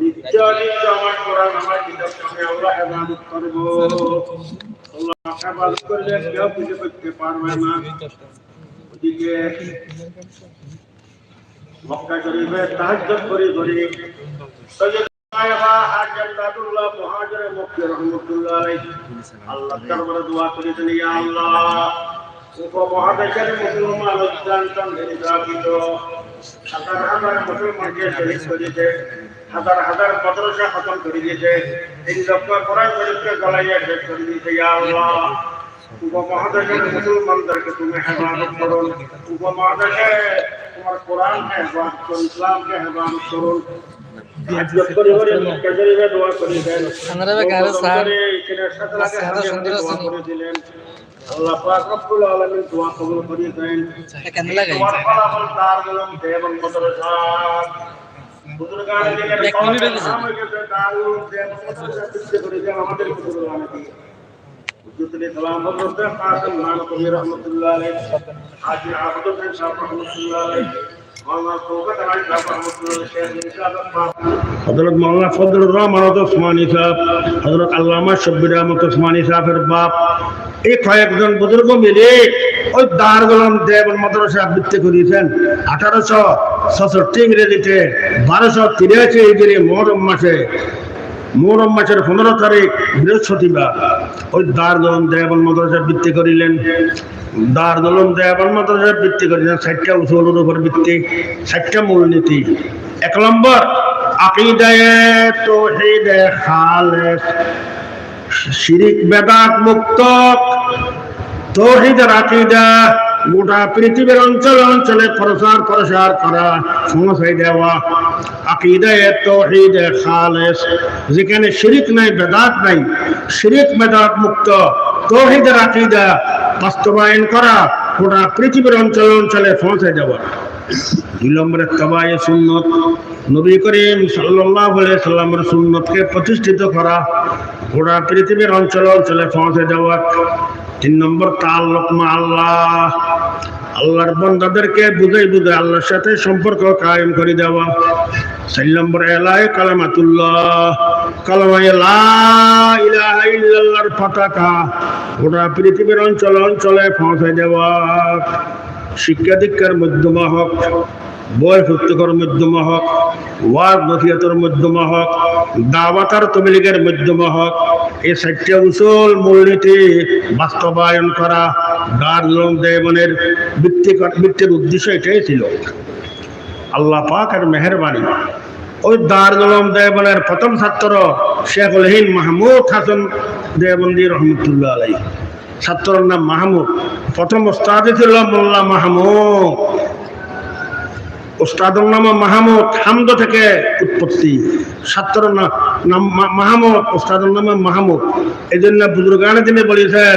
নিশ্চয় নিশ্চয় আমার কোরআন আমার কিতাবকে মুসলমান হাজার হাজার মুসলমানকে শহীদ করেছে হাজার হাজার মাদ্রাসা খতম করে দিয়েছে। এই লক্ষ কোরআন শরীফকে গলাইয়া শেষ করে দিয়েছে, ইয়া আল্লাহ। উপমহাদেশের মুসলমানদেরকে তুমি হেফাজত করুন উপমহাদেশে তোমার কোরআনকে হেফাজত ইসলামকে হেফাজত করে। আল্লাহ পাক রব্বুল আলামিন দোয়া কবুল দেন। কেন লাগাই তোমার ফলাফল তার গেলাম বুজুর্গান দিনের দেন। আমাদের বুজুর্গান দিয়ে। হযরত কাসিম নানকবী রাহমাতুল্লাহ আলাইহি। হাজী আব্দুল হোসেন সাহেব রাহমাতুল্লাহ আলাইহি। হযরত মাওলানা ফজলুর রহমান ওসমানী সাহেব হজরত আল্লামা শব্বির আহমদ ওসমানী সাহেবের বাপ এই কয়েকজন বুজুর্গ মিলে ওই দারগলম দেব মাদ্রাসা আবৃত্তি করিয়েছেন। আঠারোশো ছষট্টি ইংরেজিতে বারোশো তিরাশি ইংরেজি মহরম মাসে মোহরম মাসের পনেরো তারিখ, বৃহস্পতিবার। ওই দারগলম দেবন মাদ্রাসা বৃত্তি করিলেন। দারগলম দেবন মাদ্রাসা বৃত্তি করিলেন ষাটটা উসুলের উপর ভিত্তি ষাটটা মূলনীতি। এক নম্বর আকিদায়ে তৌহিদে খালেস। শিরিক বেদাত মুক্ত। তৌহিদের আকিদা। গোটা পৃথিবীর অঞ্চল অঞ্চলে প্রসার প্রসার করা পৌঁছাই দেওয়া। আকিদায়ে তৌহিদে খালেস। যেখানে শিরিক নাই, বেদাত নাই, শিরিক, বেদাত মুক্ত। তৌহিদের আকিদা বাস্তবায়ন করা গোটা পৃথিবীর অঞ্চল অঞ্চলে পৌঁছে দেওয়া। দুই নম্বরে তবায়ে সুন্নত। নবী করিম আলাইহি সাল্লামের সুন্নতকে প্রতিষ্ঠিত করা গোটা পৃথিবীর অঞ্চল অঞ্চলে পৌঁছে দেওয়া। তিন নম্বর তাল্লুক মা আল্লাহ। আল্লাহর বন্দাদেরকে বুঝাই বুঝাই আল্লাহর সাথে সম্পর্ক কায়েম করে দেওয়া। চার নম্বর এলাই কালামাতুল্লাহ। কালামা লা ইলাহা ইল্লাল্লাহর পতাকা। গোটা পৃথিবীর অঞ্চল অঞ্চলে পৌঁছে দেওয়া। শিক্ষা দীক্ষার মধ্যমা হোক। বয় ভর্তিকর মধ্যমা হোক ওয়াজ নথিয়াতর মধ্যমা হোক দাওয়াতার তবলিগের মধ্যমা হোক এই চারটা উসুল মূলনীতি বাস্তবায়ন করা দারুলম দেবনের বৃত্তি বৃত্তির উদ্দেশ্য এটাই ছিল। আল্লাহ পাক আর মেহরবানি। ওই দারুলম দেবনের প্রথম ছাত্র শেখুল হিন মাহমুদ হাসান দেবন্দি রহমতুল্লাহ আলাই ছাত্রর নাম মাহমুদ। প্রথম ওস্তাদে ছিল মোল্লা মাহমুদ। ওস্তাদের নাম মাহমুদ হামদ থেকে উৎপত্তি। ছাত্রর নাম মাহমুদ ওস্তাদের নাম মাহমুদ। এই জন্য বুজুর্গানে তিনি বলেছেন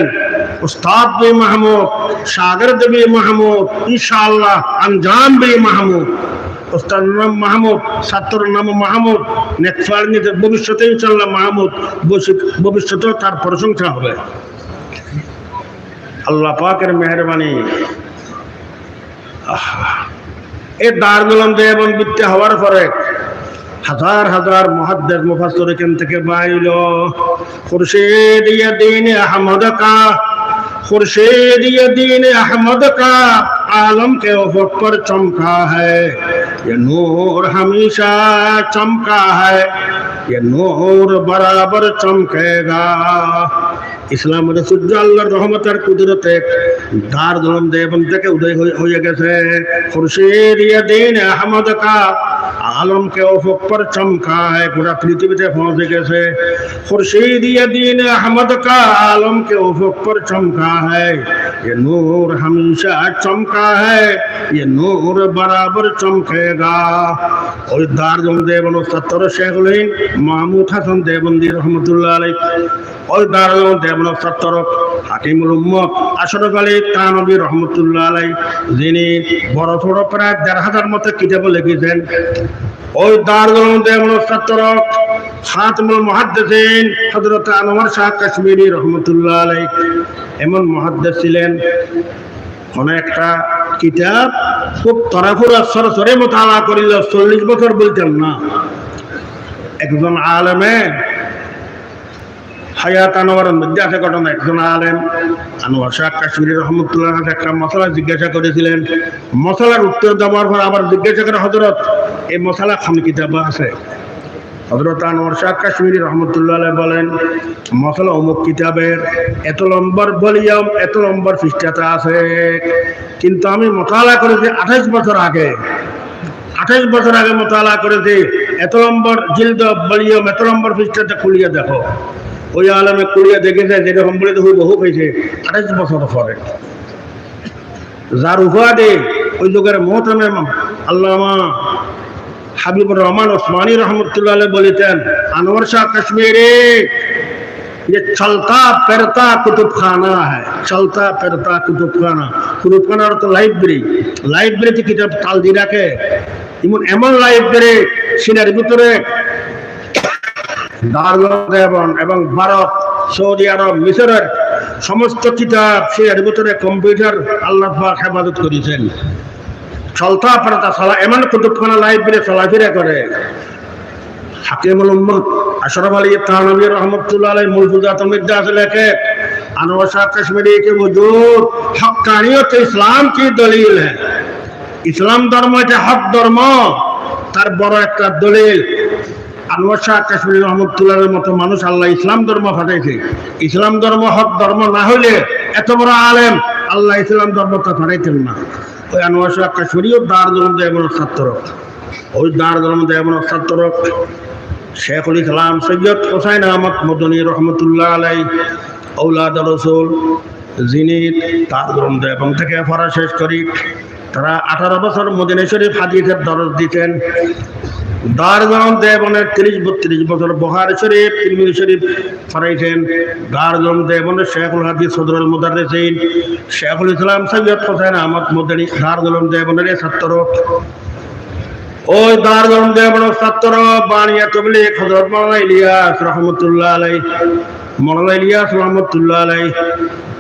ওস্তাদ বি মাহমুদ, সাগর দেবী মাহমুদ, ইনশাআল্লাহ আঞ্জাম বি মাহমুদ। ওস্তাদের নাম মাহমুদ, ছাত্রর নাম মাহমুদ নেক্সট ভবিষ্যতে ইনশাআল্লাহ মাহমুদ ভবিষ্যতেও তার প্রশংসা হবে। আল্লাহ পাকের মেহরবানি। এই দারগুলম দেবন বৃত্তি হওয়ার পরে হাজার হাজার মহাদ্দের মুফাসসির এখান থেকে বাইল খুরশিদ ইয়াদিন আহমদ কা खुर्शीद ये दीन अहमद का आलम के उफक पर चमका है ये नूर हमेशा चमका है ये नूर बराबर चमकेगा ইসলাম মানে সূর্য আল্লাহর রহমতের কুদরতে দার ধরম দেবন থেকে উদয় হয়ে গেছে। খুরশের দিন আহমদ কা আলমকে অফক পর চমকায়, পুরা পৃথিবীতে পৌঁছে গেছে। খুরশের দিন আহমদ কা আলমকে অফক পর চমকা ये नूर हमेशा चमका है ये नूर बराबर चमकेगा और दारजम देवन सत्तर शेखुल महमूद हसन देवंदी रहमतुल्लाह और दारजम देवन सत्तर হাকিমুল উম্মত আশরফ আলী তানবী রহমতুল্লাহ আলাই, যিনি বড় ছোট প্রায় দেড় হাজার মতো কিতাব লিখেছেন। ওই দেবন সত্তর খাতমুল আনোয়ার শাহ কাশ্মীরি রহমতুল্লাহ আলাই। এমন মহাদ্দেস ছিলেন, কোন একটা কিতাব খুব তরাফুরা সরসরে মোতালা করিল, চল্লিশ বছর বলতেন না। একজন আলেমে হায়াত আনোয়ারের মধ্যে আছে ঘটনা একজন আলেম। আনোয়ার শাহ কাশ্মীরি রহমতুল্লাহ একটা মশলা জিজ্ঞাসা করেছিলেন। মশলার উত্তর দেওয়ার পর আবার জিজ্ঞাসা করে হজরত এই মশলা খান কিতাব আছে? হজরত আনোয়ার শাহ কাশ্মীরি রহমতুল্লাহ বলেন, মশলা অমুক কিতাবের এত নম্বর ভলিউম, এত নম্বর পৃষ্ঠাতে আছে। কিন্তু আমি মোতালা করেছি আঠাইশ বছর আগে। আঠাইশ বছর আগে মোতালা করেছি। এত নম্বর জিল্দ ভলিউম, এত নম্বর পৃষ্ঠাতে খুলিয়ে দেখো। ওই আলমে খুলিয়ে দেখেছে যেরকম বলে তো বহু হয়েছে আঠাইশ বছর পরে যার উপাদে ওই যুগের মোহতামে আল্লামা হাবিবুর রহমান ওসমানী রহমতুল্লাহ আলাইহি বলেছেন আনোয়ার শাহ কাশ্মীরে ये चलता फिरता कुतुब खाना है चलता फिरता कुतुब खाना কুতুব খানার তো লাইব্রেরি লাইব্রেরিতে কিতাব তাল দিয়ে রাখে এমন এমন লাইব্রেরি সিনার ভিতরে দারুণ এবং ভারত সৌদি আরব মিশরের সমস্ত কিতাব সিনার ভিতরে কম্পিউটার আল্লাহ পাক হেফাজত করেছেন চলতা পারতা চলা এমন কুতুবখানা লাইব্রেরি চলাফেরা করে হাকিমুল উম্মত আশরাফ আলী থানবী রহমতুল্লাহ আলাই মুলফুজাত মধ্যে আছে লেখে अनवर शाह कश्मीरी के वजूद हक्कानियत इस्लाम की दलील है ইসলাম ধর্ম এটা হক ধর্ম তার বড় একটা দলিল আনোয়ার শাহ কাশ্মীর রহমতুল্লাহের মতো মানুষ আল্লাহ ইসলাম ধর্ম ফাটাইছে ইসলাম ধর্ম হক ধর্ম না হলে এত বড় আলেম আল্লাহ ইসলাম ধর্মটা ফাটাইতেন না। ওই আনোয়ার শাহ কাশ্মীরিও দার ধর্ম দেবন ছাত্র ওই দার ধর্ম দেবন ছাত্র শেখুল ইসলাম সৈয়দ হোসাইন আহমদ মদনী রহমতুল্লাহ আলাই ঔলাদ রসুল, যিনি তার গ্রন্থ এবং থেকে পড়া শেষ করি, তারা আঠারো বছর মদিনা শরীফ দরজ দিতেন। দারগণ দেবনের তিরিশ, বত্রিশ বছর বহার শরীফ তিরমির শরীফ ফরাইছেন দারগণ দেবনের শেখুল হাদিস সদরুল মুদারিসিন শেখুল ইসলাম সৈয়দ হোসেন আহমদ মদনী দারগণ দেবনের ছাত্র। ওই দারগণ দেবনের ছাত্র বানিয়া তবলিক হজরত মাওলানা ইলিয়াস রহমতুল্লাহ আলাই মাওলানা ইলিয়াস রহমতুল্লাহ আলাই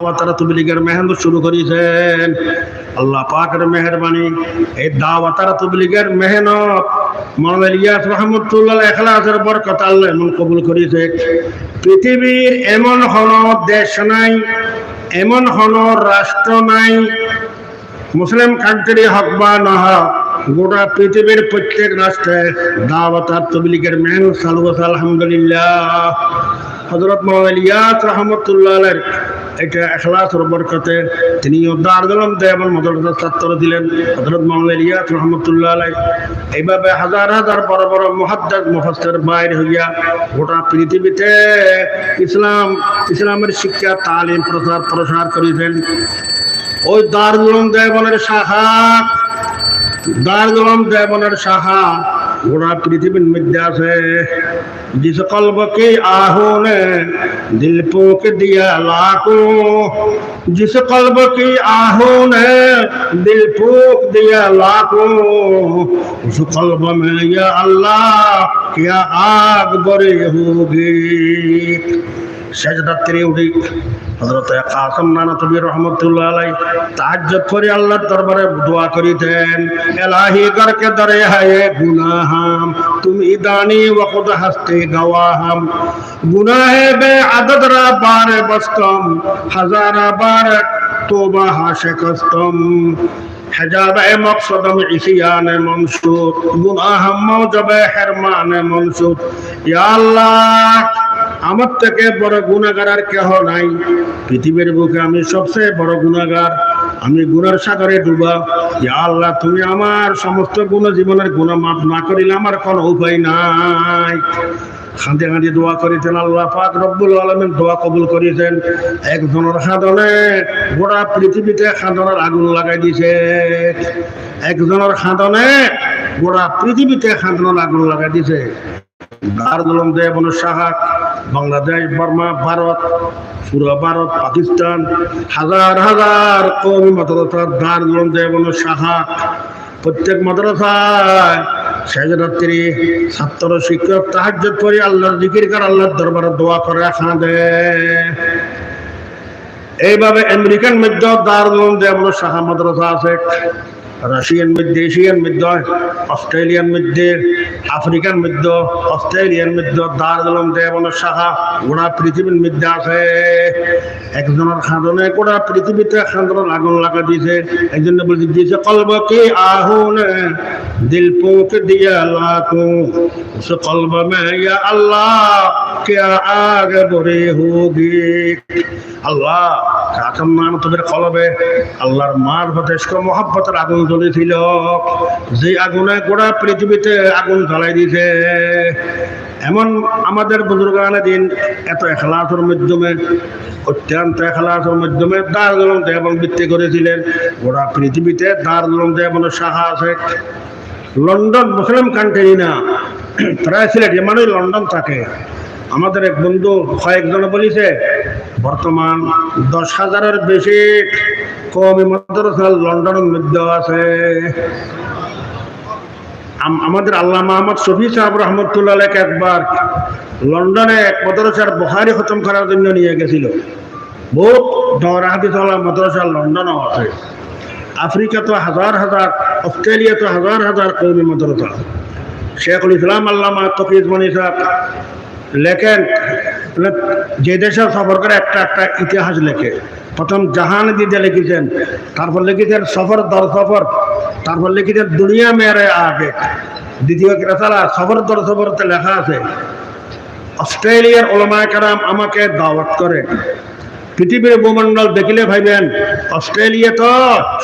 তারা তবলিগের মেহনত শুরু করেছেন। আল্লাহ পাকের মেহরবানি, এই দাওয়া তারা তবলিগের মেহনত। মোহাম্মদ ইলিয়াস রহমতুল্লাহ এখলাসের বরকত আল্লাহ এমন কবুল করেছে। পৃথিবীর এমন হন দেশ নাই, এমন হন রাষ্ট্র নাই, মুসলিম কান্ট্রি হক বা না হোক গোটা পৃথিবীর প্রত্যেক রাষ্ট্রে দাওয়াত আর তবলিগের মেহনত চালু আলহামদুলিল্লাহ। হজরত মোহাম্মদ ইলিয়াস রহমতুল্লাহ এটা এখলাসের বরকতে তিনি উদ্ধার দিলেন দেবন মদরসার ছাত্র দিলেন। হজরত মোহাম্মদ ইলিয়াস রহমতুল্লাহ আলাই এইভাবে হাজার হাজার বড় বড় মহাদ্দাস, মুফাসসির বাইর হইয়া গোটা পৃথিবীতে ইসলাম, ইসলামের শিক্ষা, তালিম প্রচার প্রসার করেছেন ওই দারুল দেবনের শাখা দারগম দেবনের সাহা গোড়া পৃথিবীর মধ্যে আছে। جس قلب کی آہوں نے دل پوک دیا لاکھوں جس قلب کی آہوں نے دل پوک دیا لاکھوں اس قلب میں یا اللہ کیا آگ بری ہوگی होगी সেজদাত্রী উঠি হজরত কাসম নানা তবি রহমতুল্লাহ আলাই তাহাজ্জুদ করে আল্লাহর দরবারে দোয়া করিতেন এলাহি করকে দরে হায়ে গুনাহাম তুমি দানি ওয়াকুদ হাসতে গওয়াহাম গুনাহে বে আদদ রা বারে বস্তম হাজারা বার তোবা হাশে কস্তম حجاب مقصدم عصيان منصور গুনাহাম মৌজবে হেরমান মনসুর ইয়া আল্লাহ আমার থেকে বড় গুণাগার আর কেহ নাই। পৃথিবীর বুকে আমি সবচেয়ে বড় গুণাগার। আমি গুণার সাগরে ডুবা। ইয়া আল্লাহ, তুমি আমার সমস্ত গুণ জীবনের গুণ মাফ না করিলে আমার কোনো উপায় নাই। খাঁদে খাঁদে দোয়া করেছেন আল্লাহ পাক, রব্বুল আলমের দোয়া কবুল করেছেন একজনের সাধনে গোটা পৃথিবীতে খাদনের আগুন লাগাই দিছে। একজনের সাধনে গোটা পৃথিবীতে খাদনের আগুন লাগাই দিছে। দার দুলম দেবন সাহাক বাংলাদেশ, বর্মা, ভারত, পুরো ভারত, পাকিস্তান, হাজার হাজার কৌমি মাদ্রাসার দ্বার দেবন শাখা প্রত্যেক মাদ্রাসায় শেষরাত্রি ছাত্র, শিক্ষক তাহাজ্য করে আল্লাহর জিকির কর, আল্লাহর দরবারে দোয়া করে খাঁদে এইভাবে আমেরিকান মধ্যে দারুল দেবন শাখা মাদ্রাসা আছে। রাশিয়ান মধ্যে এশিয়ান মধ্যে অস্ট্রেলিয়ান মধ্যে আফ্রিকান মধ্যে অস্ট্রেলিয়ান মধ্যে দারুল দেবন শাখা গোড়া পৃথিবীর মধ্যে আছে একজনের খাদনে গোড়া পৃথিবীতে খাদনের আগুন লাগা দিয়েছে এই জন্য বলছি দিয়েছে কলব কে আহুন দিল পোক দিয়া লাকু উস কলব মে ইয়া আল্লাহ क्या आगे बड़े होगी আল্লাহ কাকার নাম তোদের কলবে আল্লাহর মার ভতেস্ক মহাব্বতের আগুন জ্বলেছিল যে আগুনে গোড়া পৃথিবীতে আগুন জ্বালাই দিছে। এমন আমাদের বুজুর্গানে দিন, এত এখলাসের মাধ্যমে, অত্যন্ত এখলাসের মাধ্যমে দার জলম দেবন বৃত্তি করেছিলেন। গোড়া পৃথিবীতে দার জলম দেবনের শাখা আছে। লন্ডন মুসলিম কান্ট্রি না, প্রায় সিলেট মানে লন্ডন থাকে। আমাদের এক বন্ধু কয়েকজন বলিছে, বর্তমান দশ হাজারের বেশি কমি মাদ্রাসা লন্ডনের মধ্যে আছে। আম- আমাদের আল্লাহ মোহাম্মদ শফি সাহেব রহমতুল্লাহ একবার লন্ডনে এক মাদ্রাসার বহারি খতম করার জন্য নিয়ে গেছিল। বহুত দর হাদিসওয়ালা মাদ্রাসা লন্ডনও আছে। আফ্রিকা তো হাজার হাজার অস্ট্রেলিয়া তো হাজার হাজার কৌমি মাদ্রাসা। শেখুল ইসলাম আল্লামা তফিজ মনি সাহেব লেখেন যে দেশের সফর করে একটা একটা ইতিহাস লেখে। প্রথম জাহান দিতে লিখেছেন, তারপর লিখেছেন সফর দর সফর, তারপর লিখেছেন দুনিয়া মেরে আগে। দ্বিতীয় ক্রেতারা সফর দর সফরতে লেখা আছে, অস্ট্রেলিয়ার ওলামায় কারাম আমাকে দাওয়াত করে। পৃথিবীর ভূমণ্ডল দেখিলে ভাইবেন, অস্ট্রেলিয়া তো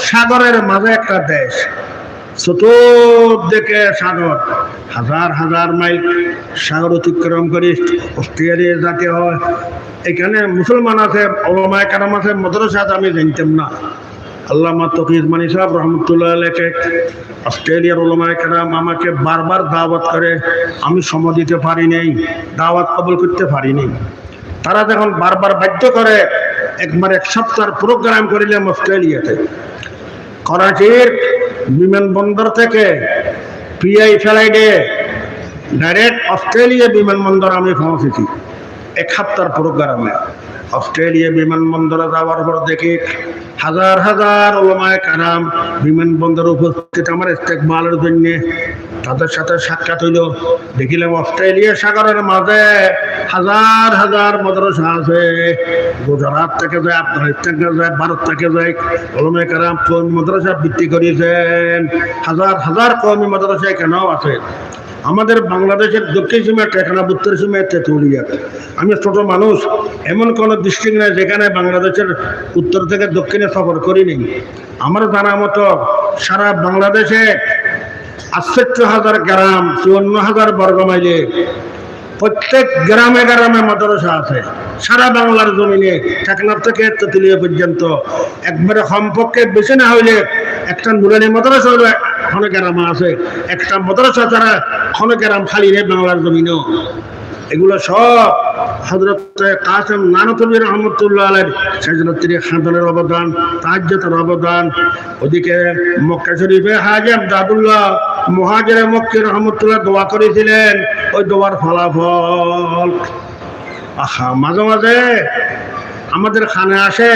সাগরের মাঝে একটা দেশ। চতুর্দিকে সাগর। হাজার হাজার মাইল সাগর অতিক্রম করে অস্ট্রেলিয়া যাতে হয়। এখানে মুসলমান আছে, ওলামায় কারাম আছে মদ্রাসা আমি জানতাম না। আল্লামা তফিজ মানি সাহেব রহমতুল্লাহ লেখে অস্ট্রেলিয়ার ওলামায় কারাম আমাকে বারবার দাওয়াত করে আমি সময় দিতে পারি নাই, দাওয়াত কবল করতে পারি নাই। তারা যখন বারবার বাধ্য করে একবার এক সপ্তাহ প্রোগ্রাম করিলাম অস্ট্রেলিয়াতে করাচির বিমানবন্দর থেকে পিআই ফ্লাইটে ডাইরেক্ট অস্ট্রেলিয়া বিমানবন্দর আমি পৌঁছেছি। এক সপ্তাহ প্রোগ্রামে অস্ট্রেলিয়া বিমানবন্দরে যাওয়ার পর দেখি হাজার হাজার ওলামায় কারাম বিমানবন্দরে উপস্থিত আমার ইস্তেকবালের জন্যে। তাদের সাথে সাক্ষাৎ হইল। দেখিলাম অস্ট্রেলিয়া সাগরের মাঝে হাজার হাজার মাদ্রাসা আছে। গুজরাট থেকে যায়, আফগানিস্তান থেকে যায়, ভারত থেকে যায়। কলমে কারাম কৌমি মাদ্রাসা বৃত্তি করিয়েছেন? হাজার হাজার কৌমি মাদ্রাসা এখানেও আছে? আমাদের বাংলাদেশের দক্ষিণ সীমায় টেকনা উত্তর সীমায় তেঁতুলিয়া আমি ছোট মানুষ, এমন কোনো ডিস্ট্রিক্ট নেই যেখানে বাংলাদেশের উত্তর থেকে দক্ষিণে সফর করিনি। আমার জানা মতো সারা বাংলাদেশে আটষট্টি হাজার গ্রাম, চুয়ান্ন হাজার বর্গ মাইলে প্রত্যেক গ্রামে গ্রামে মাদ্রাসা আছে। সারা বাংলার জমিনে টেকনাফ থেকে তেতুলিয়া পর্যন্ত। একবারে সম্পর্কে বেশি না হইলে একটা নুরানি মাদ্রাসা হলে এখনও গ্রামে আছে। একটা মাদ্রাসা ছাড়া খনকেরাম খালি নেই বাংলার জমিনেও। এগুলো সব হজরত কাসেম নানতুল্লি রহমতুল্লাহ আলের সেজনত্রী খানদানের অবদান, তাজ্জতের অবদান। ওদিকে মক্কা শরীফে হাজেম দাদুল্লাহ মহাজের মক্কি রহমতুল্লাহ দোয়া করেছিলেন। ওই দোয়ার ফলাফল আহা, মাঝে মাঝে আমাদের খানে আসে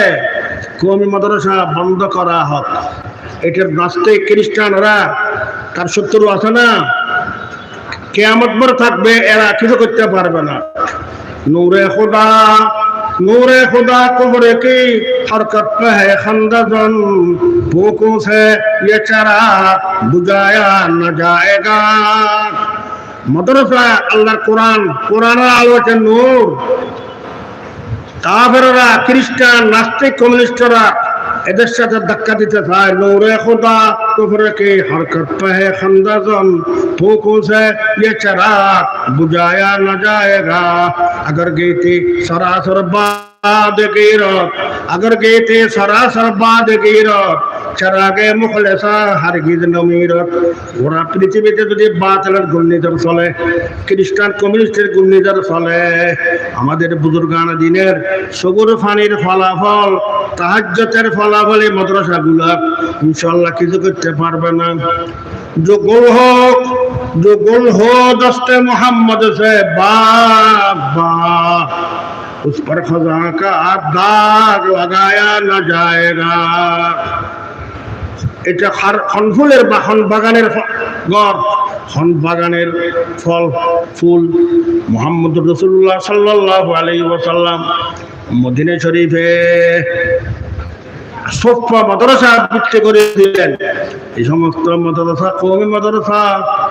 কমি মাদ্রাসা বন্ধ করা হোক। এটার নাস্তিক খ্রিস্টানরা তার শত্রু আছে না? কেয়ামত ভর থাকবে এরা কিছু করতে পারবে না নূরে খুদা নূরে खुदा कुबरे की हरकत पे है खंदजन भूखों से ये चरा बुझाया न जाएगा মাদ্রাসা আল্লাহর কোরআন কোরআনের আলোচনা নূর কাফেররা খ্রিস্টান নাস্তিক কমিউনিস্টরা এদের সাথে ধাক্কা দিতে চায় নৌরে খোদা। তোমরে কি হরকত পহে খন্দজন? پھوکوں سے یہ چراغ بجایا نہ جائے گا اگر گیتی سراسر بات बाद गिरत अगर गीती सरासर बाद गिरत চারাগে মুখলেসা হারগিজ নমিরত গোটা পৃথিবীতে যদি বাতিলের ঘূর্ণিঝড় চলে খ্রিস্টান কমিউনিস্টের ঘূর্ণিঝড় চলে আমাদের বুজুর্গান দিনের সবুর ফানির ফলাফল তাহাজ্যতের ফলাফল এই মাদ্রাসাগুলা ইনশাল্লাহ কিছু করতে পারবে না जो गुल हो जो गुल हो दस्ते मोहम्मद से बाग बाग उस पर खजा का दाग लगाया न जाएगा এটা খার- খনফুলের বা খন বাগানের ফ- গড় খন বাগানের ফল ফুল মোহাম্মদ রসুল্লাহ সাল্লাহ আলাই ওসাল্লাম মদিনে শরীফে সোফা মাদ্রাসা বিক্রি করে দিলেন এই সমস্ত মাদ্রাসা কৌমি মাদ্রাসা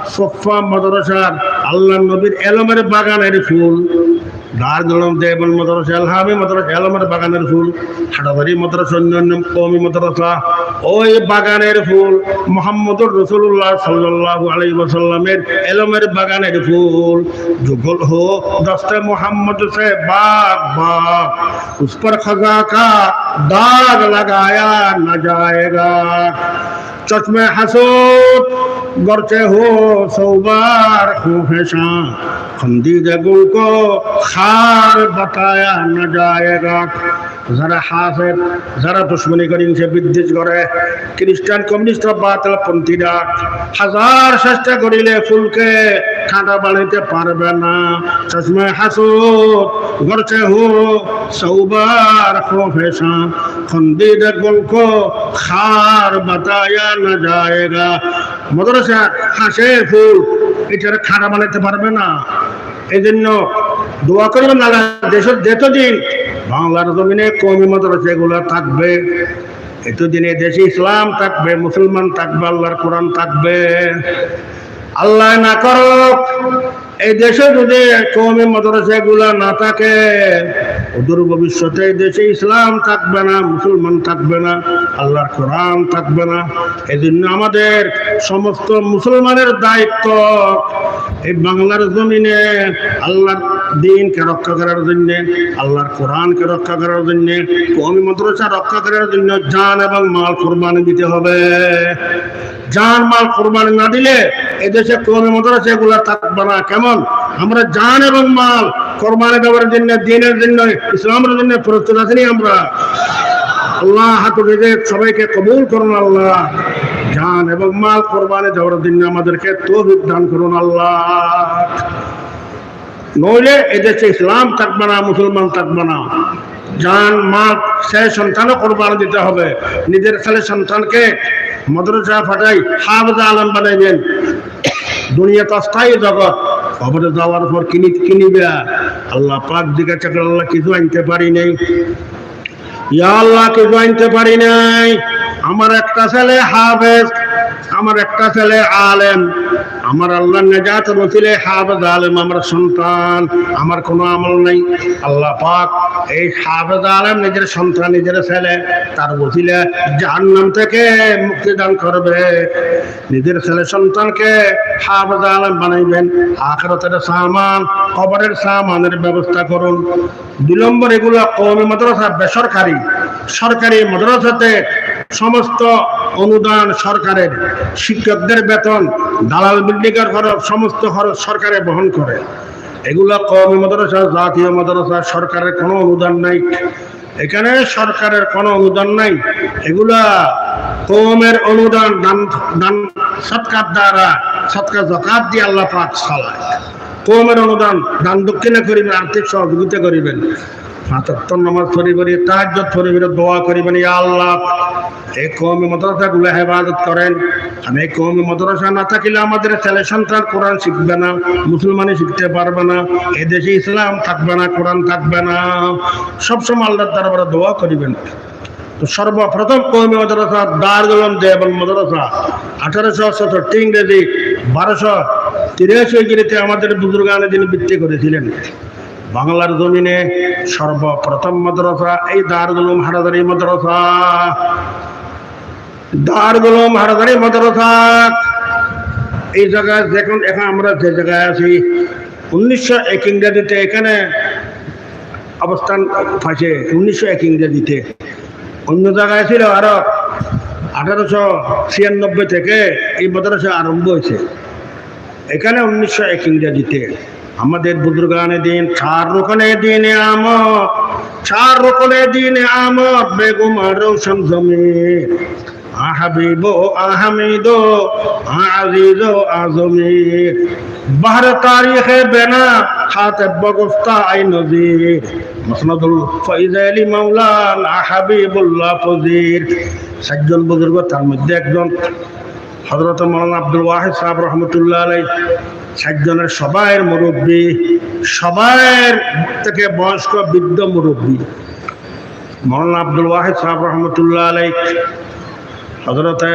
সোফা মাদ্রাসার আল্লাহ নবীর এলমের বাগানের ফুল দার দলম দেবন মদরসা আল হামি বাগানের ফুল, হাটাদারি মদরসা অন্যান্য কৌমি মদরসা ওই বাগানের ফুল, মোহাম্মদুর রসুল্লাহ সাল্লাহ আলাই ওসাল্লামের এলমের বাগানের ফুল। যুগল হো দশটা মোহাম্মদ সে বাগ বাগ উস পর খজা দাগ লাগায়া না যায়গা। چشمے حسود گرچہ ہو سوبار خوفشاں خندید گل کو خار بتایا نہ جائے گا۔ যারা হাফের যারা দুশ্মনী করে সে বিদ্বেষ করে খ্রিস্টান কমিউনিস্ট বাতিল পন্থীরা হাজার চেষ্টা করিলে ফুলকে ঠান্ডা বানাইতে পারবে না। চশমে হাসুদ গরছে হো সৌবার খোফেশা খন্দিদ গুল কো খার বাতায়া না যায়গা। মদরসা হাসে ফুল, এটার খাড়া বানাইতে পারবে না। এই জন্য দোয়া করবেন আল্লাহ দেশের যতদিন বাংলার জমিনে কমি মাদ্রাসা এগুলো থাকবে, এতদিনে দেশে ইসলাম থাকবে, মুসলমান থাকবে, আল্লাহর কোরআন থাকবে, আল্লাহ না করক, এই দেশে যদি কৌমি মাদ্রাসা এগুলা না থাকে, অদূর ভবিষ্যতে দেশে ইসলাম থাকবে না, মুসলমান থাকবে না, আল্লাহর কোরআন থাকবে না এই জন্য আমাদের সমস্ত মুসলমানের দায়িত্ব এই বাংলার জমিনে আল্লাহর দিনকে রক্ষা করার জন্য, আল্লাহর কোরআনকে রক্ষা করার জন্য কৌমি মাদ্রাসা রক্ষা করার জন্য জান এবং মাল কোরবানি দিতে হবে। জান, মাল কোরবানি না দিলে এদেশে কৌমি মাদ্রাসা এগুলা থাকবে না। কেমন? আমরা জান এবং মাল কোরবানি দেওয়ার জন্য, দিনের জন্য, ইসলামের জন্য প্রস্তুত আছি আমরা। আল্লাহ হাতুড়ে সবাইকে কবুল করুন আল্লাহ। জান এবং মাল কোরবানি দেওয়ার জন্য আমাদেরকে তৌফিক দান করুন আল্লাহ। নইলে এদেশে ইসলাম থাকবে না, মুসলমান থাকবে না। জান মা ছেলে, সন্তানও কোরবানি দিতে হবে। নিজের ছেলে, সন্তানকে মাদ্রাসা ফাটাই হাফজা আলম বানাইবেন দুনিয়া তো স্থায়ী জগৎ। খবরে যাওয়ার পর কিনি কিনিবে আল্লাহ পাক জিজ্ঞাসা করে, আল্লাহ, কিছু আনতে পারি নাই? ইয়া আল্লাহ, কিছু আনতে পারি নাই। আমার একটা ছেলে হাফেজ আমার একটা ছেলে আলেম, আমার আল্লাহ নেজাত বসিলে হাফেজ আলেম, আমার সন্তান, আমার কোনো আমল নেই। আল্লাহ পাক এই হাফেজ আলেম নিজের সন্তান, নিজের ছেলে, তার বসিলে জাহান্নাম থেকে মুক্তি দান করবে। নিজের ছেলে সন্তানকে হাফেজ আলেম বানাইবেন। আখরাতের সামান, কবরের সামানের ব্যবস্থা করুন। দুই নম্বর এগুলো কৌমি মাদ্রাসা বেসরকারি, সরকারি মাদ্রাসাতে সমস্ত অনুদান সরকারের শিক্ষকদের বেতন, দালাল বিল্ডিংয়ের খরচ, সমস্ত খরচ সরকারে বহন করে। এগুলো কওমি মাদ্রাসা, জাতীয় মাদ্রাসা, সরকারের কোনো অনুদান নাই। এখানে সরকারের কোনো অনুদান নাই। এগুলা কমের অনুদান, দান দান, সৎকার দ্বারা, সৎকার জকাত দিয়ে আল্লাহ পাক চালায়। কমের অনুদান দান দক্ষিণা করিবেন, আর্থিক সহযোগিতা করিবেন। পাঁচাত্তর নামাজ পরিবারে তাহাজ্জত পরিবারে দোয়া করিবেন ইয়া আল্লাহ এই কৌমি মাদ্রাসাগুলো হেফাজত করেন। আর এই কৌমি মাদ্রাসা না থাকিলে আমাদের ছেলে সন্তান কোরআন শিখবে না, মুসলমানই শিখতে পারবে না, এদেশে ইসলাম থাকবে না, কোরআন থাকবে না। সবসময় আল্লাহর দরবারে দোয়া করিবেন। তো সর্বপ্রথম কৌমি মাদ্রাসা দারুল দেবন মাদ্রাসা, আঠারোশো সত্তরটি ইংরেজি, বারোশো তিরাশি গিরিতে আমাদের বুজুর্গানে যিনি বৃত্তি করেছিলেন। বাংলার জমিনে সর্বপ্রথম মাদ্রাসা, এই দারুল হারাদারি মাদ্রাসা। দারুল হারাদারি মাদ্রাসা। এই জায়গায় দেখুন, এখন আমরা যে জায়গায় আছি, উনিশশো এক ইংরেজিতে এখানে অবস্থান পাইছে, উনিশশো এক ইংরেজিতে। অন্য জায়গায় ছিল আরও আঠারোশো ছিয়ানব্বই থেকে এই মাদ্রাসা আরম্ভ হয়েছে। এখানে উনিশশো এক ইংরেজিতে। আমাদের বুজুর্গানে দিন, চার রোকনে দিন আমদ চার রোকনে দিন আমদ বেগম রৌশন জমির আহাবিব আহমিদ আজিজ আজমির বাহর তারিখ বেনা হাতে বগফতা আই নজির। মসনদুল ফৈজ আলী মাওলান হাবিবুল্লাহ ফজির। সাতজন বুজুর্গ তার মধ্যে একজন হজরত মৌলানা আব্দুল ওয়াহিদ সাহেব রহমতুল্লাহ আলাই সাতজনের সবাইয়ের মুরব্বী, সবাইয়ের থেকে বয়স্ক বৃদ্ধ মুরব্বী। মৌলানা আব্দুল ওয়াহিদ সাহেব রহমতুল্লাহ আলাই হজরতে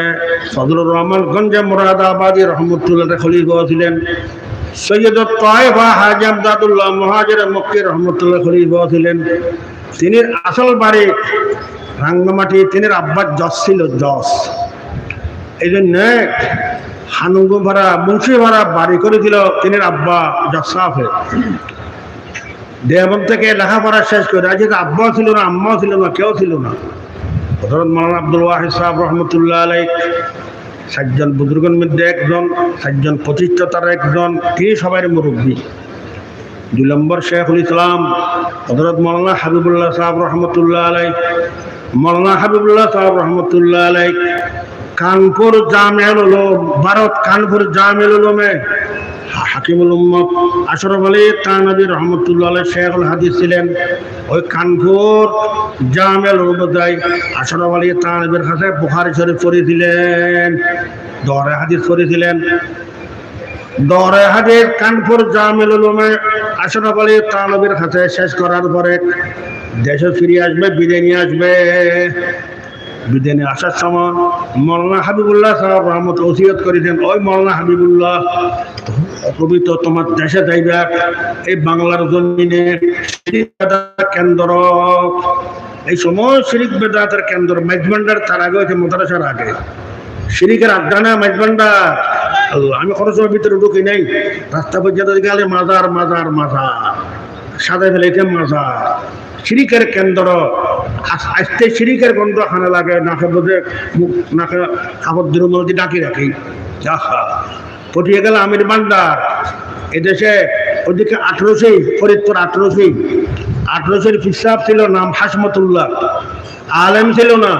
ফজলুর রহমান গঞ্জে মুরাদাবাদী রহমতুল্লাহ খলিফা ছিলেন। সৈয়দ তায়েফা হাজি মহাজের মক্কি রহমতুল্লাহ খলিফা ছিলেন। তিনি আসল বাড়ি রাঙ্গামাটি তিনি আব্বার জস ছিল জস এই জন্য হানুগো ভাড়া মুন্সি ভাড়া বাড়ি করে দিল তিনি আব্বা জসাফে দেবন থেকে লেখাপড়া শেষ করে আজকে আব্বাও ছিল না, আম্মাও ছিল না, কেউ ছিল না। হজরত মৌলানা আব্দুল ওয়াহিদ সাহেব রহমতুল্লাহ আলাই সাতজন বুজুর্গের মধ্যে একজন, সাতজন প্রতিষ্ঠাতার একজন, তিনি সবাই মুরব্বী। দুই নম্বর শেখুল ইসলাম হজরত মৌলানা হাবিবুল্লাহ সাহেব রহমতুল্লাহ আলাই মৌলানা হাবিবুল্লাহ সাহেব রহমতুল্লাহ আলাই কানপুর জামিয়াল উলুম, ভারত কানপুর জামিয়াল উলুমে হাকিমুল উম্মত আশরফ আলী তানবী রহমতুল্লাহ শেখুল হাদিস ছিলেন। ওই কানপুর জামিয়াল উলুমদাই আশরফ আলী তানবীর কাছে বুখারি শরীফ পড়েছিলেন দরে হাদিস পড়েছিলেন দরে হাদিস কানপুর জামিল উলুমে আশরফ আলী তানবীর কাছে শেষ করার পরে দেশে ফিরে আসবে, বিদায় নিয়ে আসবে। বিদায় নিয়ে আসার সময় মৌলানা হাবিবুল্লাহ সাহেব রহমত ওসিয়ত করেছেন ওই মৌলানা হাবিবুল্লাহ পবিত্র তোমার দেশে যাইবা এই বাংলার জমিনে কেন্দ্র। এই সময় শিরিক বেদাতের কেন্দ্র মেজবান্ডার তার আগে হয়েছে মাদ্রাসার আগে। শিরিকের আড্ডানা আল্লাহ, আমি সময় ভিতরে ঢুকি নাই। রাস্তা পর্যন্ত গেলে মাজার মাজার মাজার। সাদা ফেলেছে মাজার। শিরিকের কেন্দ্র আস্তে শিরিকের গন্ধ খানা লাগে, নাকে বোধে মুখ, নাকে কাপড় মধ্যে ডাকি রাখি। পটিয়ে গেল আমির বান্ডার এদেশে ওদিকে আঠেরোশোই ফরিদপুর আঠেরোশোই আঠেরোশোর ফিসাব ছিল নাম হাসমতুল্লাহ। আলেম ছিল না।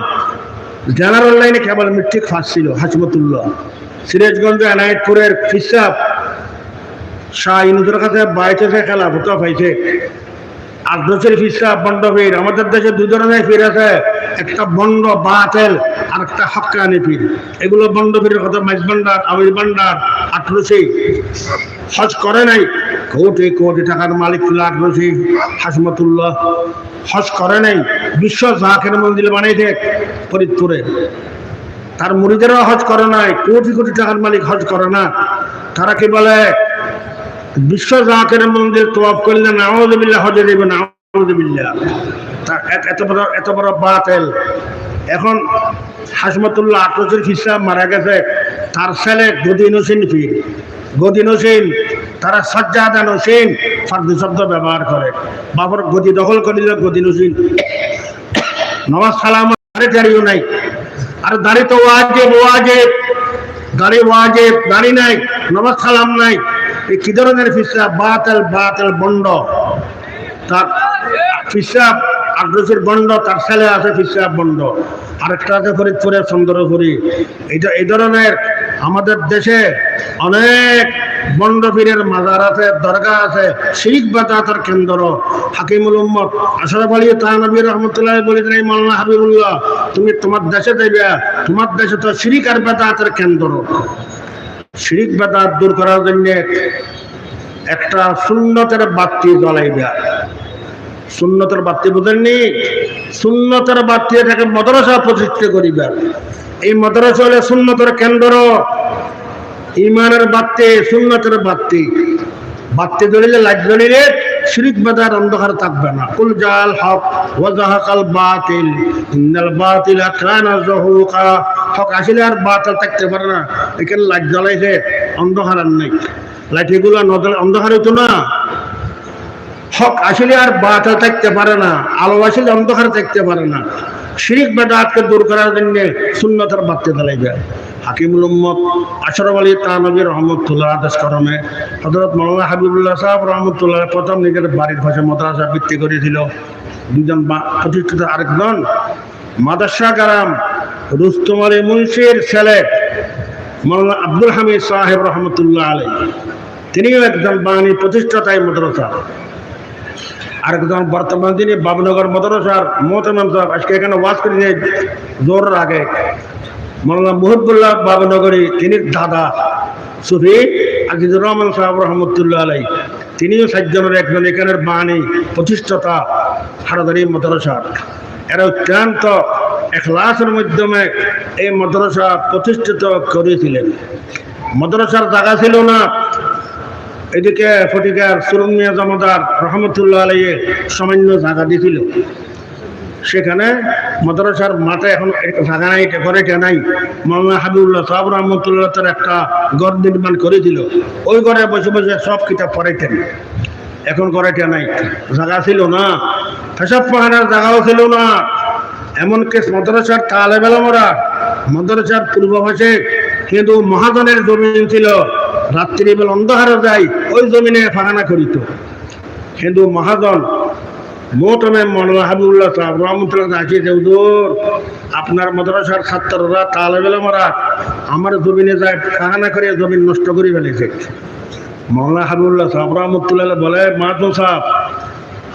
জেনারেল লাইনে কেবল মিট্রিক ফার্স্ট ছিল হাসমতুল্লাহ। সিরাজগঞ্জ, এনায়েতপুরের ফিসাব শাহ ইনুদের কাছে বাইতে খেলা ভোতা পাইছে। বছর ফিসা বন্ড ফির আমাদের দেশে দু ধরনের ফির আছে, একটা বন্ড, বাতেল, আর একটা হকানি ফির এগুলো বন্ড ফিরের কথা মাইজ ভান্ডার, আমির ভান্ডার আঠারোশি হজ করে নাই, কোটি কোটি টাকার মালিক ছিল আঠারোশি হাসমতুল্লাহ। হজ করে নাই, বিশ্ব জাহাকের মন্দির বানাইছে ফরিদপুরে। তার মুড়িদেরও হজ করে নাই, কোটি কোটি টাকার মালিক হজ করে না। তারা কি বলে? বিশ্ব জাহাকের মন্দির তোয়াব এত- বড় বাতেল। এখন হাসমতুল্লাহ আটরসের হিসাব মারা গেছে, তার ছেলে গদিন হোসেন গদিন হোসেন, তারা সজ্জাদান হোসেন, ফার্দু শব্দ ব্যবহার করে। বাবর গদি দখল করে দিল গদিন হোসেন। নমাজ সালাম দাঁড়িয়ে দাঁড়িয়েও নাই। আর দাঁড়িয়ে তো ওয়াজেব ওয়াজেব। দাঁড়ি ওয়াজেব দাঁড়ি নাই। নমাজ সালাম নাই। এই কি ধরনের ফিসা? বাতেল বাতেল বন্ড। তার ফিসাব আগ্রসের বন্ড তার ছেলে আছে ফিসাব বন্ড। আরেকটা আছে ফরিদপুরে সুন্দরপুরি এইটা এই ধরনের আমাদের দেশে অনেক বন্ড পীরের মাজার আছে দরগা আছে, শিরিক বাদাতের কেন্দ্র। হাকিমুল উম্মত, আশরাফ আলী তাহানবী রহমতুল্লাহ বলেছেন, এই মাল্লা হাবিবুল্লাহ, তুমি তোমার দেশে যাইবে, তোমার দেশে তো শিরিক আর বেদাতের কেন্দ্র। শিরিক বেদাত দূর করার জন্য একটা সুন্নতের বাতি জ্বলাইবা সুন্নতের বাতি বোঝেননি? সুন্নতের বাতি এটাকে মদরসা প্রতিষ্ঠিত করিবা। এই মদরসা হলে সুন্নতের কেন্দ্র। ইমানের বাতি, সুন্নতের বাতি। বাতি জ্বলিলে লাইট জ্বলিলে শিরিক বেদার অন্ধকার থাকবে না। কুল জাল হক ওয়াজাহাকাল বাতিল, ইন্নাল বাতিল কানা যাহুকা হক আসলে আর বাতিল থাকতে পারে না। এখানে লাইট জ্বলাইছে অন্ধকার আর নেই। লাইট এগুলো অন্ধকার হইতো না। হক আসলে আর বাতিল থাকতে পারে না। আলো আসলে অন্ধকার থাকতে পারে না। শিরিক বেদাতকে দূর করার জন্য সুন্নতের বাড়তে চালাইবে হাকিমুল উম্মত আশরফ আলী তানবী রহমতুল্লাহ আদেশ করমে হজরত মৌলানা হাবিবুল্লাহ সাহেব রহমতুল্লাহ প্রথম নিজের বাড়ির ভাষা মাদ্রাসা বৃত্তি করেছিল। দুজন প্রতিষ্ঠিত আরেকজন মাদাসা কারাম রুস্তম আলী মুন্সির ছেলে মৌলানা আব্দুল হামিদ সাহেব রহমতুল্লাহ আলী তিনিও একজন বাঙালি প্রতিষ্ঠাতা এই মাদ্রাসা। আরেকজন বর্তমান দিনে বাবনগর মাদ্রাসার মোহতামাম সাহেব, আজকে এখানে ওয়াজ করে জোর আগে। মৌলানা মুহিবুল্লাহ বাবনগরী তিনি দাদা সুফি আজিজুর রহমান সাহেব রহমতুল্লাহ আলাই, তিনিও সাতজনের একজন। এখানের বাণী, প্রতিষ্ঠাতা হারাদারি মাদ্রাসার। এরা অত্যন্ত এখলাসের মাধ্যমে এই মাদ্রাসা প্রতিষ্ঠিত করেছিলেন। মাদ্রাসার জায়গা ছিল না। এদিকে ফটিকার সুরুন মিয়া জমাদার রহমতুল্লাহ আলাইয়ে সামান্য জায়গা দিয়েছিল সেখানে মাদ্রাসার মাঠে এখন জায়গা নাই কে নাই। মামা হাবিবুল্লাহ সাহেব রহমতুল্লাহ তার একটা ঘর নির্মাণ করেছিল ওই ঘরে বসে বসে সব কিতাব পড়াইতেন। এখন ঘরে কে নাই, জায়গা ছিল না। পেশাব পাহাড়ের জায়গাও ছিল না। এমনকি মাদ্রাসার তালে বেলামরা মাদ্রাসার পূর্ব পাশে কিন্তু মহাজনের জমিন ছিল। রাত্রিবেলা অন্ধকারে যায়, ওই জমিনে ফাঁকানা করিত। কিন্তু মহাজন মোটমে মনোলা হাবিবুল্লাহ সাহেব, রহমতুল্লাহ আছে হুজুর। আপনার মাদ্রাসার ছাত্ররা তালে বেলা মারা, আমার জমিনে যায় ফাঁকানা করে জমিন নষ্ট করে ফেলেছে। মৌলা হাবিবুল্লাহ সাহেব, রহমতুল্লাহ বলে মাহাতুম সাহেব,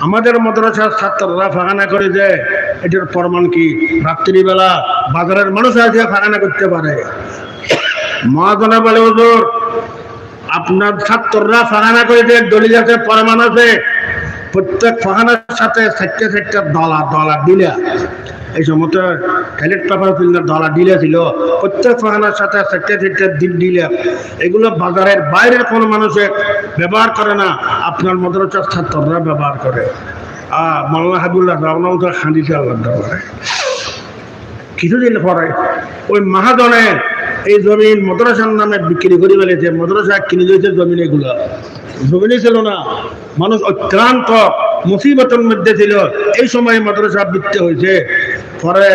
আমাদের মাদ্রাসার ছাত্ররা ফাঁকানা করে যে, এটার প্রমাণ কি? রাত্রিবেলা বাজারের মানুষ আছে ফাঁকানা করতে পারে। মহাজনে বলে, হুজুর, আপনার ছাত্ররা ফাঁকানা করে যে দলিল আছে, প্রমাণ আছে। প্রত্যেক ফাঁকানার সাথে চারটে চারটে দলা দলা দিলা। এই সময় টয়লেট পেপার ফিল্ডার ডলার দিলে ছিল, প্রত্যেক ফাঁকানার সাথে চারটে চারটে দিন দিলে। এগুলো বাজারের বাইরের কোনো মানুষে ব্যবহার করে না, আপনার মাদ্রাসার ছাত্ররা ব্যবহার করে। আহ মাল্লা হাবুল্লাহ আপনার তো হাঁদিতে আল্লাহ করে কিছুদিন পরে ওই মহাজনে এই জমিন মাদ্রাসার নামে বিক্রি করে ফেলেছে, মাদ্রাসা কিনে দিয়েছে জমিন এগুলো। জমিনে ছিল না, মানুষ অত্যন্ত মুসিবতের মধ্যে ছিল। এই সময় মাদ্রাসা বৃত্তি হয়েছে। পরে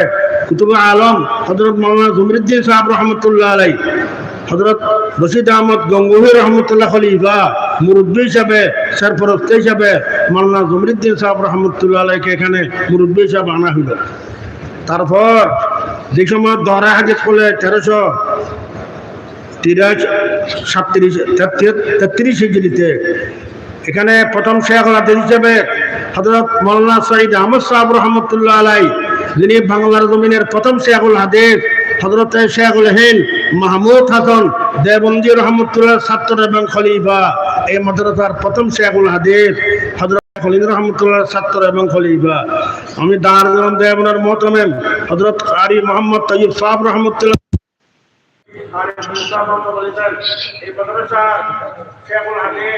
কুতুব আলম হজরত মৌলানা জমিরুদ্দিন সাহেব রহমতুল্লাহ আলাই হজরত রশিদ আহমদ গঙ্গুহি রহমতুল্লাহ খলিফা, মুরব্বী হিসাবে সরফরস্ত হিসাবে মৌলানা জমিরুদ্দিন সাহেব রহমতুল্লাহ আলাইকে এখানে মুরব্বী হিসাবে আনা হইল তারপর যে সময় দহরা হাদিস করলে তেরোশো তিরাশ, সাতত্রিশ, তেত্রিশ এখানে প্রথম শেখ হিসেবে হজরত মৌলানা সঈদ আহমদ সাহেব রহমতুল্লাহ আলাই যিনি বাংলার জমিনের প্রথম শেখুল হাদিস হজরত শেখুল হিন্দ মাহমুদ হাসান দেবন্দি রহমতুল্লাহ ছাত্র এবং খলিফা। এই মাদ্রাসার প্রথম শেখুল হাদিস হজরত ছাত্র এবং খলিফা। আমি দিলাম দেবনার মোহতমেম হজরত কারি মোহাম্মদ তৈব সাহেব রহমতুল্লাহ এই মাদ্রাসা শেখুল হাদিস